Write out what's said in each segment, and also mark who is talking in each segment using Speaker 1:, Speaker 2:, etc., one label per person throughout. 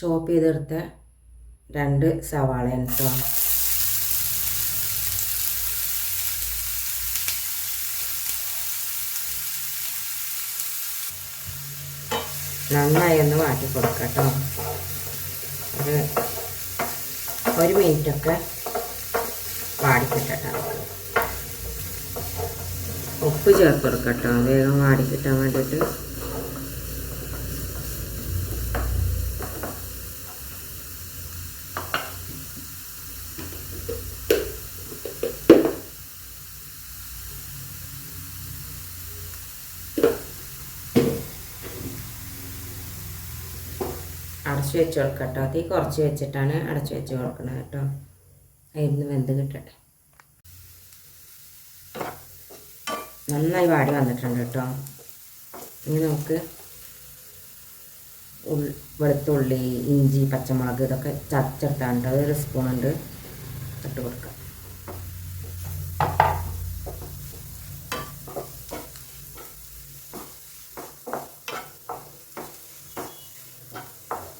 Speaker 1: ചോപ്പ് ചെയ്തെടുത്ത രണ്ട് സവാളയാണ് കേട്ടോ നന്നായി ഒന്ന് മാറ്റി കൊടുക്കാം കേട്ടോ ഒരു ഒരു മിനിറ്റൊക്കെ വാടിക്കിട്ടാം ഉപ്പ് ചേർത്ത് കൊടുക്കട്ടോ വേഗം വാടിക്കിട്ടാൻ വേണ്ടിയിട്ട് അടച്ചു വെച്ച് കൊടുക്കാം കേട്ടോ തീ കുറച്ച് വെച്ചിട്ടാണ് അടച്ചു വെച്ച് കൊടുക്കണത് കേട്ടോ. അതിന് വെന്ത് കിട്ടട്ടെ. നന്നായി വാടി വന്നിട്ടുണ്ട് കേട്ടോ. ഇനി നമുക്ക് വെളുത്തുള്ളി ഇഞ്ചി പച്ചമുളക് ഇതൊക്കെ ചതച്ചെടുത്താണ്ട് ഒരു സ്പൂൺ ഉണ്ട് ഇട്ട് കൊടുക്കാം.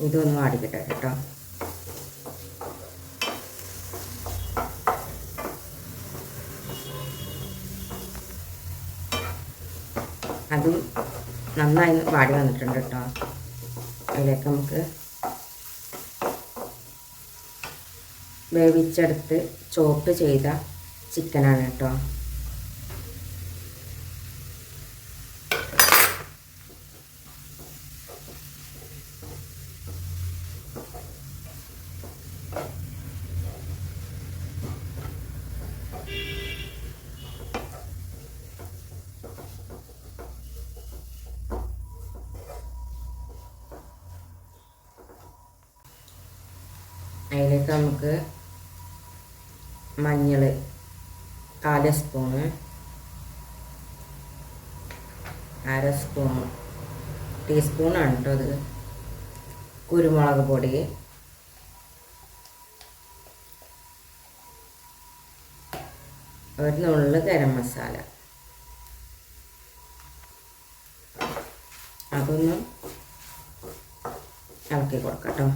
Speaker 1: ഇതൊന്ന് അടിക്കട്ടെ കേട്ടോ. അതും നന്നായി വാടി വന്നിട്ടുണ്ട് കേട്ടോ. അതിലേക്ക് നമുക്ക് വേവിച്ചെടുത്ത് ചോപ്പ് ചെയ്ത ചിക്കനാണ് കേട്ടോ. അതിലേക്ക് നമുക്ക് മഞ്ഞൾ കാല സ്പൂണ് അര സ്പൂൺ ടീസ്പൂണാണ് കേട്ടോ അത്. കുരുമുളക് പൊടി. ഒരു നുള്ള് ഗരം മസാല. അതൊന്നും ഇളക്കി കൊടുക്കാം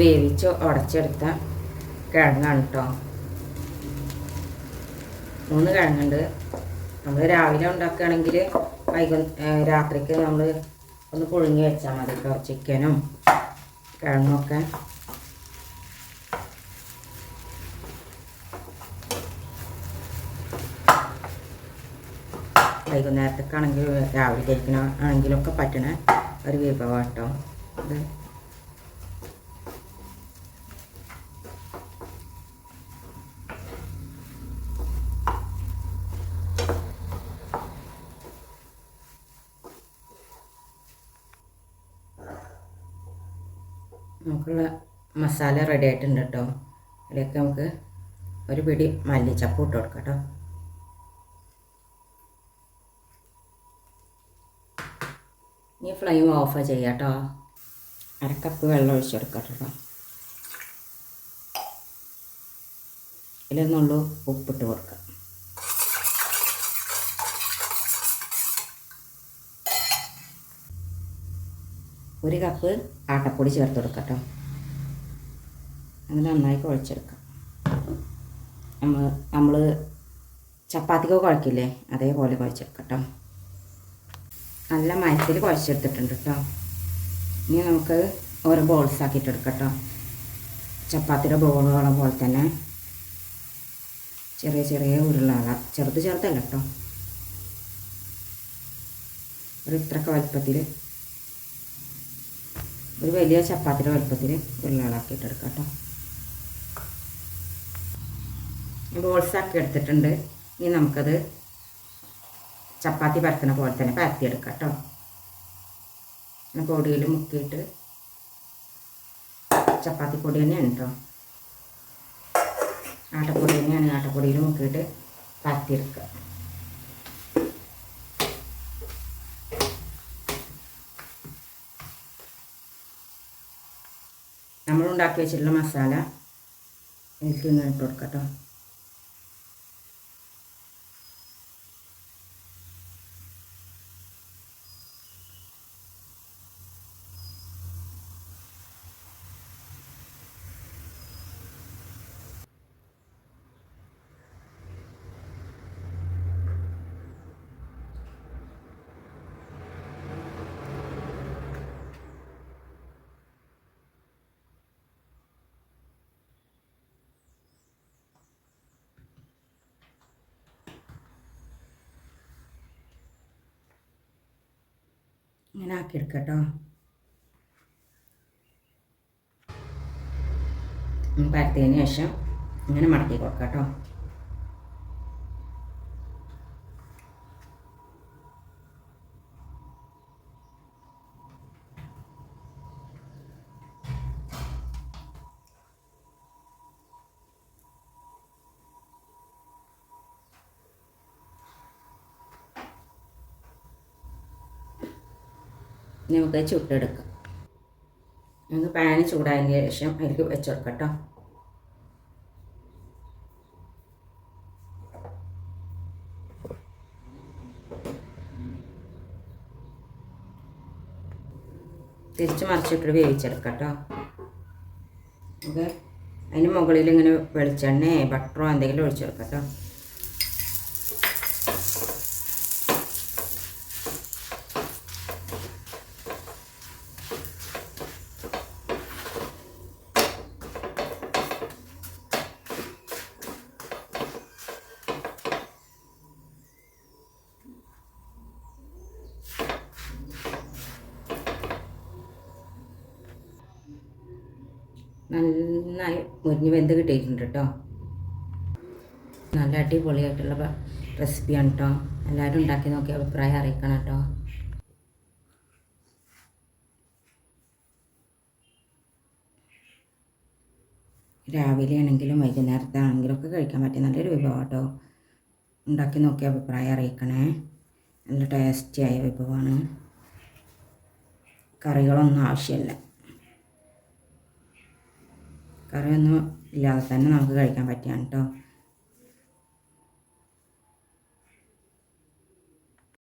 Speaker 1: വേവിച്ച് ഉടച്ചെടുത്ത കിഴങ്ങാണ് കേട്ടോ മൂന്ന് കിഴങ്ങുണ്ട്. നമ്മൾ രാവിലെ ഉണ്ടാക്കുകയാണെങ്കിൽ വൈകു രാത്രിക്ക് നമ്മൾ ഒന്ന് പുഴുങ്ങി വെച്ചാൽ മതി. കേട്ടോ ചിക്കനും കിഴങ്ങൊക്കെ. വൈകുന്നേരത്തേക്കാണെങ്കിൽ രാവിലെ കഴിക്കണ ആണെങ്കിലൊക്കെ പറ്റണ ഒരു വിഭവം കേട്ടോ ഇത് നമുക്കുള്ള മസാല റെഡി ആയിട്ടുണ്ട് കേട്ടോ അതിലേക്ക് നമുക്ക് ഒരു പിടി മല്ലിച്ചപ്പ് ഇട്ട് കൊടുക്കാം കേട്ടോ ഇനി ഫ്ലെയിം ഓഫ് ചെയ്യാം കേട്ടോ അരക്കപ്പ് വെള്ളം ഒഴിച്ച് കൊടുക്കാം കേട്ടോ ഇതിലൊന്നുള്ളൂ ഉപ്പിട്ട് കൊടുക്കാം. ഒരു കപ്പ് ആട്ടപ്പൊടി ചേർത്ത് കൊടുക്കാം കേട്ടോ. നന്നായി കുഴച്ചെടുക്കാം. നമ്മൾ നമ്മൾ ചപ്പാത്തിക്ക് കുഴക്കില്ലേ? അതേപോലെ കുഴച്ചെടുക്കാം കേട്ടോ. നല്ല മയത്തിൽ കുഴച്ചെടുത്തിട്ടുണ്ട് കേട്ടോ. ഇനി നമുക്ക് ഓരോ ബോൾസ് ആക്കിയിട്ട് എടുക്കാം കേട്ടോ. ചപ്പാത്തിയുടെ ബോളുകളെ പോലെ തന്നെ. ചെറിയ ചെറിയ ഉരുളകള ചെറുത് ചെറുതല്ല കേട്ടോ. ഒരു ഇത്രക്ക വലുപ്പത്തിൽ ഒരു വലിയ ചപ്പാത്തിയുടെ വലുപ്പത്തിൽ ഉരുളകളാക്കിയിട്ട് എടുക്കാം കേട്ടോ. ബോൾസ് ആക്കി എടുത്തിട്ടുണ്ട്. ഇനി നമുക്കത് ചപ്പാത്തി പരത്തുന്ന പോലെ തന്നെ പരത്തിയെടുക്കാം കേട്ടോ. പൊടിയിൽ മുക്കിയിട്ട് ചപ്പാത്തി പൊടി തന്നെയാണ് കേട്ടോ. ആട്ടപ്പൊടി തന്നെയാണ്. ആട്ടപ്പൊടിയിൽ മുക്കിയിട്ട് പരത്തിയെടുക്കുക നമ്മൾ ഉണ്ടാക്കി വെച്ചിട്ടുള്ള മസാല എനിക്ക് ഇങ്ങനെ ഇട്ട് കൊടുക്കാം കേട്ടോ. ഇങ്ങനെ ആക്കിയെടുക്കാം കേട്ടോ പരത്തിയതിന് ശേഷം ഇങ്ങനെ മടക്കി കൊടുക്കാം കേട്ടോ. നമുക്ക് ചുട്ടെടുക്കാം. നമുക്ക് പാന് ചൂടായതിന് ശേഷം അതിലേക്ക് വെച്ചെടുക്കാം കേട്ടോ തിരിച്ച് മറിച്ചിട്ട് വേവിച്ചെടുക്കാം കേട്ടോ ഓക്കെ അതിന് മുകളിൽ ഇങ്ങനെ വെളിച്ചെണ്ണയോ ബട്ടറോ എന്തെങ്കിലും ഒഴിച്ചെടുക്കാം കേട്ടോ നന്നായി മുരിഞ്ഞ് വെന്ത് കിട്ടിയിട്ടുണ്ട് കേട്ടോ നല്ല അടിപൊളിയായിട്ടുള്ള റെസിപ്പിയാണ് കേട്ടോ എല്ലാവരും ഉണ്ടാക്കി നോക്കി അഭിപ്രായം അറിയിക്കണം കേട്ടോ രാവിലെ ആണെങ്കിലും വൈകുന്നേരത്താണെങ്കിലും ഒക്കെ കഴിക്കാൻ പറ്റിയ നല്ലൊരു വിഭവം കേട്ടോ ഉണ്ടാക്കി നോക്കി അഭിപ്രായം അറിയിക്കണേ. നല്ല ടേസ്റ്റിയായ വിഭവമാണ്. കറികളൊന്നും ആവശ്യമില്ല കറിയൊന്നും ഇല്ലാതെ തന്നെ നമുക്ക് കഴിക്കാൻ പറ്റിയാണ് കേട്ടോ